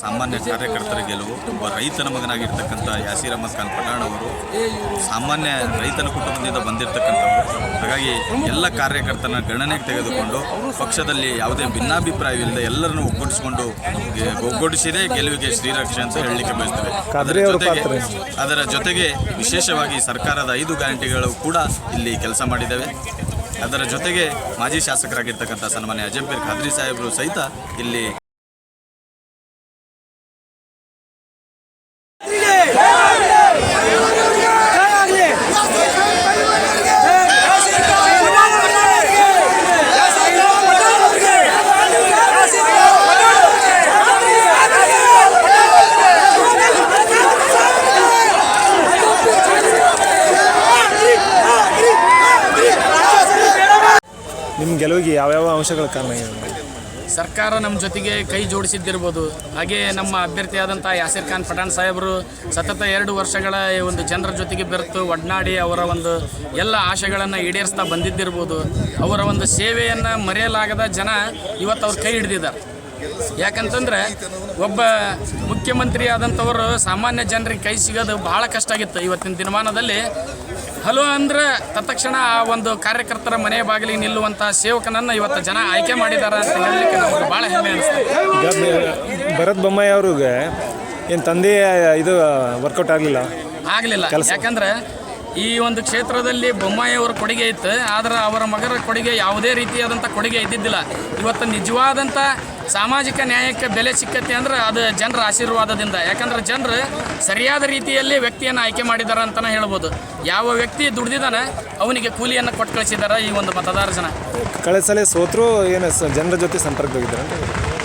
ಸಾಮಾನ್ಯ ಕಾರ್ಯಕರ್ತರ ಗೆಲುವು. ಒಬ್ಬ ರೈತನ ಮಗನಾಗಿರ್ತಕ್ಕಂಥ ಯಾಸೀರ್ ಅಹಮದ್ ಖಾನ್ ಪಠಾಣ್ ಅವರು ಸಾಮಾನ್ಯ ರೈತನ ಕುಟುಂಬದಿಂದ ಬಂದಿರತಕ್ಕಂಥವ್ರು. ಹಾಗಾಗಿ ಎಲ್ಲ ಕಾರ್ಯಕರ್ತನ ಗಣನೆಗೆ ತೆಗೆದುಕೊಂಡು ಪಕ್ಷದಲ್ಲಿ ಯಾವುದೇ ಭಿನ್ನಾಭಿಪ್ರಾಯವಿಲ್ಲದೆ ಎಲ್ಲರನ್ನು ಒಗ್ಗೂಡಿಸಿಕೊಂಡು ಒಗ್ಗೂಡಿಸಿದೇ ಗೆಲುವಿಗೆ ಶ್ರೀರಕ್ಷೆ ಅಂತ ಹೇಳಲಿಕ್ಕೆ ಬಯಸ್ತೇವೆ. ಅದರ ಜೊತೆಗೆ ಅದರ ಜೊತೆಗೆ ವಿಶೇಷವಾಗಿ ಸರ್ಕಾರದ ಐದು ಗ್ಯಾರಂಟಿಗಳು ಕೂಡ ಇಲ್ಲಿ ಕೆಲಸ ಮಾಡಿದ್ದಾವೆ ಅದರ ಜೊತೆಗೆ ಮಾಜಿ ಶಾಸಕರಾಗಿರ್ತಕ್ಕಂಥ ಸನ್ಮಾನ್ಯ ಅಜಂಪೀರ್ ಖಾದ್ರಿ ಸಾಹೇಬರು ಸಹಿತ ಇಲ್ಲಿ ಗೆಲುವಿಗೆ ಯಾವ್ಯಾವ ಅಂಶಗಳ ಕಾರಣ ಏನು ಸರ್ಕಾರ ನಮ್ಮ ಜೊತೆಗೆ ಕೈ ಜೋಡಿಸಿದ್ದಿರ್ಬೋದು. ಹಾಗೆ ನಮ್ಮ ಅಭ್ಯರ್ಥಿಯಾದಂಥ ಯಾಸಿರ್ ಖಾನ್ ಪಠಾಣ್ ಸಾಹೇಬರು ಸತತ ಎರಡು ವರ್ಷಗಳ ಒಂದು ಜನರ ಜೊತೆಗೆ ಬೆರೆತು ಒಡನಾಡಿ ಅವರ ಒಂದು ಎಲ್ಲ ಆಶೆಗಳನ್ನು ಈಡೇರಿಸ್ತಾ ಬಂದಿದ್ದಿರ್ಬೋದು. ಅವರ ಒಂದು ಸೇವೆಯನ್ನು ಮರೆಯಲಾಗದ ಜನ ಇವತ್ತು ಅವ್ರ ಕೈ ಹಿಡಿದಿದ್ದಾರೆ. ಯಾಕಂತಂದ್ರೆ ಒಬ್ಬ ಮುಖ್ಯಮಂತ್ರಿ ಆದಂಥವರು ಸಾಮಾನ್ಯ ಜನರಿಗೆ ಕೈ ಸಿಗೋದು ಬಹಳ ಕಷ್ಟ ಆಗಿತ್ತು. ಇವತ್ತಿನ ದಿನಮಾನದಲ್ಲಿ ಹಲೋ ಅಂದ್ರೆ ತತ್ಕ್ಷಣ ಆ ಒಂದು ಕಾರ್ಯಕರ್ತರ ಮನೆ ಬಾಗಿಲಿಗೆ ನಿಲ್ಲುವಂತ ಸೇವಕನನ್ನು ಇವತ್ತು ಜನ ಆಯ್ಕೆ ಮಾಡಿದ್ದಾರೆ ಅಂತ ಹೇಳಲಿಕ್ಕೆ ನಮಗೆ ಭಾಳ ಹೆಮ್ಮೆ ಅನಿಸ್ತದೆ. ಭರತ್ ಬೊಮ್ಮಾಯಿ ಅವ್ರಿಗೆ ಏನು ತಂದೆ ಇದು ವರ್ಕೌಟ್ ಆಗಲಿಲ್ಲ? ಆಗಲಿಲ್ಲ. ಯಾಕಂದ್ರೆ ಈ ಒಂದು ಕ್ಷೇತ್ರದಲ್ಲಿ ಬೊಮ್ಮಾಯಿ ಅವರ ಕೊಡುಗೆ ಇತ್ತು ಆದರೆ ಅವರ ಮಗರ ಕೊಡುಗೆ ಯಾವುದೇ ರೀತಿಯಾದಂಥ ಕೊಡುಗೆ ಇದ್ದಿದ್ದಿಲ್ಲ. ಇವತ್ತು ನಿಜವಾದಂಥ ಸಾಮಾಜಿಕ ನ್ಯಾಯಕ್ಕೆ ಬೆಲೆ ಸಿಕ್ಕತ್ತೆ ಅಂದ್ರೆ ಅದು ಜನರ ಆಶೀರ್ವಾದದಿಂದ. ಯಾಕಂದ್ರೆ ಜನರು ಸರಿಯಾದ ರೀತಿಯಲ್ಲಿ ವ್ಯಕ್ತಿಯನ್ನು ಆಯ್ಕೆ ಮಾಡಿದ್ದಾರೆ ಅಂತಲೇ ಹೇಳ್ಬೋದು. ಯಾವ ವ್ಯಕ್ತಿ ದುಡ್ದಿದ್ದಾನೆ ಅವನಿಗೆ ಕೂಲಿಯನ್ನು ಕೊಟ್ಟು ಕಳಿಸಿದ್ದಾರೆ ಈ ಒಂದು ಮತದಾರ ಜನ. ಕಳಿಸಲೇ ಸೋತರೂ ಏನು ಜನರ ಜೊತೆ ಸಂಪರ್ಕದಾಗಿದ್ದಾರೆ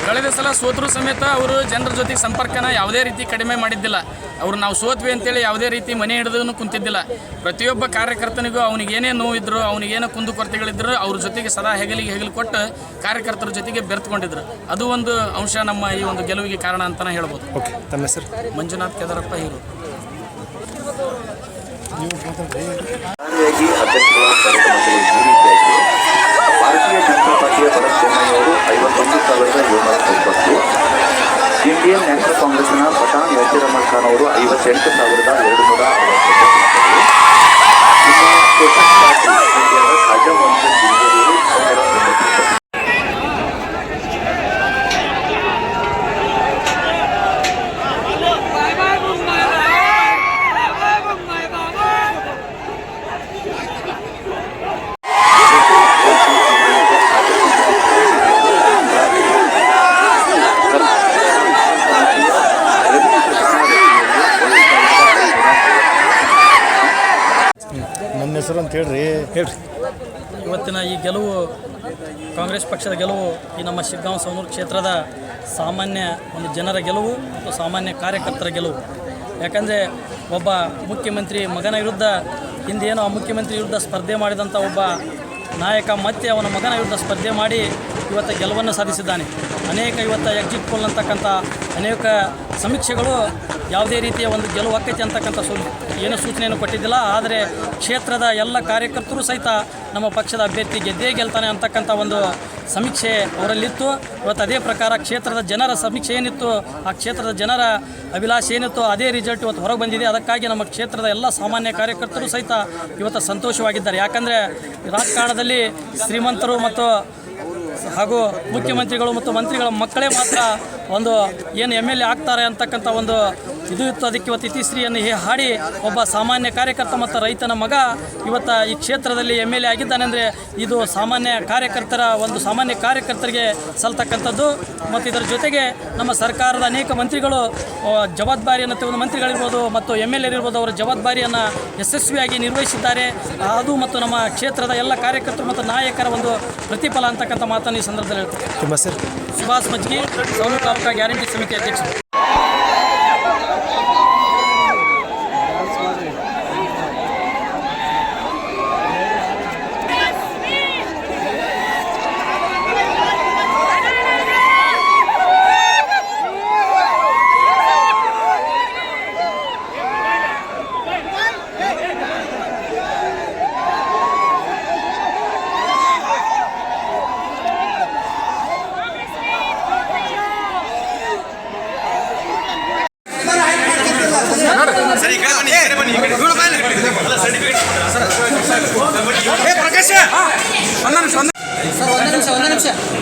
ಕಳೆದ ಸಲ ಸೋತರು ಸಮೇತ ಅವರು ಜನರ ಜೊತೆ ಸಂಪರ್ಕನ ಯಾವುದೇ ರೀತಿ ಕಡಿಮೆ ಮಾಡಿದ್ದಿಲ್ಲ. ಅವರು ನಾವು ಸೋತ್ವಿ ಅಂತೇಳಿ ಯಾವುದೇ ರೀತಿ ಮನೆ ಹಿಡಿದು ಕುಂತಿದ್ದಿಲ್ಲ. ಪ್ರತಿಯೊಬ್ಬ ಕಾರ್ಯಕರ್ತನಿಗೂ ಅವನಿಗೇನೇ ಏನೇ ನೋವಿದ್ರು ಅವನಿಗೇನೋ ಕುಂದುಕೊರತೆಗಳಿದ್ರು ಅವ್ರ ಜೊತೆಗೆ ಸದಾ ಹೆಗಲಿಗೆ ಹೆಗಲು ಕೊಟ್ಟು ಕಾರ್ಯಕರ್ತರ ಜೊತೆಗೆ ಬೆರೆತ್ಕೊಂಡಿದ್ರು. ಅದು ಒಂದು ಅಂಶ ನಮ್ಮ ಈ ಒಂದು ಗೆಲುವಿಗೆ ಕಾರಣ ಅಂತಲೇ ಹೇಳ್ಬೋದು. ಓಕೆ ತಮ್ಮ ಹೆಸರು? ಮಂಜುನಾಥ್ ಕೆದರಪ್ಪ ಹೀರು. ಜನತಾ ಪಾರ್ಟಿಯ ಭರತ್ ಬೊಮ್ಮಾಯಿಯವರು ಐವತ್ತೊಂದು ಸಾವಿರದ ಏಳ್ನೂರ ತೊಂಬತ್ತು. ಇಂಡಿಯನ್ ನ್ಯಾಷನಲ್ ಕಾಂಗ್ರೆಸ್ನ ಪಠಾಣ್ ಅಹಮದ್ ಖಾನ್ ಅವರು ಐವತ್ತೆಂಟು ಸಾವಿರದ ಎರಡು ನೂರ ಅರವತ್ತೊಂಬತ್ತು ಹೆಸರು ಅಂತ ಹೇಳ್ರಿ. ಹೇಳ್ರಿ. ಇವತ್ತಿನ ಈ ಗೆಲುವು, ಕಾಂಗ್ರೆಸ್ ಪಕ್ಷದ ಗೆಲುವು ಈ ನಮ್ಮ ಶಿಗ್ಗಾಂವ್ ಸವನೂರು ಕ್ಷೇತ್ರದ ಸಾಮಾನ್ಯ ಒಂದು ಜನರ ಗೆಲುವು ಮತ್ತು ಸಾಮಾನ್ಯ ಕಾರ್ಯಕರ್ತರ ಗೆಲುವು. ಯಾಕಂದರೆ ಒಬ್ಬ ಮುಖ್ಯಮಂತ್ರಿ ಮಗನ ವಿರುದ್ಧ, ಹಿಂದೇನೋ ಆ ಮುಖ್ಯಮಂತ್ರಿ ವಿರುದ್ಧ ಸ್ಪರ್ಧೆ ಮಾಡಿದಂಥ ಒಬ್ಬ ನಾಯಕ ಮತ್ತೆ ಅವನ ಮಗನ ವಿರುದ್ಧ ಸ್ಪರ್ಧೆ ಮಾಡಿ ಇವತ್ತು ಗೆಲುವನ್ನು ಸಾಧಿಸಿದ್ದಾನೆ. ಅನೇಕ ಇವತ್ತು ಎಕ್ಸಿಟ್ ಪೋಲ್ ಅಂತಕ್ಕಂಥ ಅನೇಕ ಸಮೀಕ್ಷೆಗಳು ಯಾವುದೇ ರೀತಿಯ ಒಂದು ಗೆಲುವು ಆಕೈತಿ ಅಂತಕ್ಕಂಥ ಸು ಏನೂ ಸೂಚನೆಯನ್ನು ಕೊಟ್ಟಿದ್ದಿಲ್ಲ. ಆದರೆ ಕ್ಷೇತ್ರದ ಎಲ್ಲ ಕಾರ್ಯಕರ್ತರು ಸಹಿತ ನಮ್ಮ ಪಕ್ಷದ ಅಭ್ಯರ್ಥಿ ಗೆದ್ದೇ ಗೆಲ್ತಾನೆ ಅಂತಕ್ಕಂಥ ಒಂದು ಸಮೀಕ್ಷೆ ಅವರಲ್ಲಿತ್ತು. ಇವತ್ತು ಅದೇ ಪ್ರಕಾರ ಕ್ಷೇತ್ರದ ಜನರ ಸಮೀಕ್ಷೆ ಏನಿತ್ತು, ಆ ಕ್ಷೇತ್ರದ ಜನರ ಅಭಿಲಾಷೆ ಏನಿತ್ತು, ಅದೇ ರಿಸಲ್ಟ್ ಇವತ್ತು ಹೊರಗೆ ಬಂದಿದೆ. ಅದಕ್ಕಾಗಿ ನಮ್ಮ ಕ್ಷೇತ್ರದ ಎಲ್ಲ ಸಾಮಾನ್ಯ ಕಾರ್ಯಕರ್ತರು ಸಹಿತ ಇವತ್ತು ಸಂತೋಷವಾಗಿದ್ದಾರೆ. ಯಾಕಂದರೆ ರಾಜಕಾರಣದಲ್ಲಿ ಶ್ರೀಮಂತರು ಮತ್ತು ಹಾಗೂ ಮುಖ್ಯಮಂತ್ರಿಗಳು ಮತ್ತು ಮಂತ್ರಿಗಳ ಮಕ್ಕಳೇ ಮಾತ್ರ ಒಂದು ಏನು ಎಂ ಎಲ್ ಎ ಆಗ್ತಾರೆ ಅಂತಕ್ಕಂಥ ಒಂದು ಇದು ಇತ್ತು. ಅದಕ್ಕೆ ಇವತ್ತು ಇತಿಶ್ರೀಯನ್ನು ಹೇ- ಹಾಡಿ ಒಬ್ಬ ಸಾಮಾನ್ಯ ಕಾರ್ಯಕರ್ತ ಮತ್ತು ರೈತನ ಮಗ ಇವತ್ತು ಈ ಕ್ಷೇತ್ರದಲ್ಲಿ ಎಂ ಎಲ್ ಎ ಆಗಿದ್ದಾನೆ ಅಂದರೆ ಇದು ಸಾಮಾನ್ಯ ಕಾರ್ಯಕರ್ತರ ಒಂದು ಸಾಮಾನ್ಯ ಕಾರ್ಯಕರ್ತರಿಗೆ ಸಲ್ತಕ್ಕಂಥದ್ದು. ಮತ್ತು ಇದರ ಜೊತೆಗೆ ನಮ್ಮ ಸರ್ಕಾರದ ಅನೇಕ ಮಂತ್ರಿಗಳು ಜವಾಬ್ದಾರಿ ಜವಾಬ್ದಾರಿಯನ್ನು ತೆಗೆದು ಮಂತ್ರಿಗಳಿರ್ಬೋದು ಮತ್ತು ಎಂ ಎಲ್ ಎ ಇರ್ಬೋದು ಅವರ ಜವಾಬ್ದಾರಿಯನ್ನು ಯಶಸ್ವಿಯಾಗಿ ನಿರ್ವಹಿಸಿದ್ದಾರೆ. ಅದು ಮತ್ತು ನಮ್ಮ ಕ್ಷೇತ್ರದ ಎಲ್ಲ ಕಾರ್ಯಕರ್ತರು ಮತ್ತು ನಾಯಕರ ಒಂದು ಪ್ರತಿಫಲ ಅಂತಕ್ಕಂಥ ಮಾತನ್ನು ಈ ಸಂದರ್ಭದಲ್ಲಿ ಹೆಸರು? ಸುಭಾಷ್ ಮಜ್ಗಿ ಸೌಲಭ್ಯ ತಾಲೂಕಾ ಗ್ಯಾರಂಟಿ ಸಮಿತಿ ಅಧ್ಯಕ್ಷರು.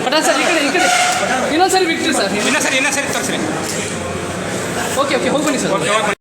ಅದ ಸರ್ ಈ ಕಡೆ ಈ ಕಡೆ. ಇನ್ನೊಂದ್ಸರಿ ಬಿಟ್ರಿ ಸರ್. ಇನ್ನೊಂದ್ಸರಿ ಇನ್ನೊಂದ್ಸರಿ ತೋರಿಸ್ರಿ. ಓಕೆ ಓಕೆ ಹೋಗಿ ಬನ್ನಿ ಸರ್.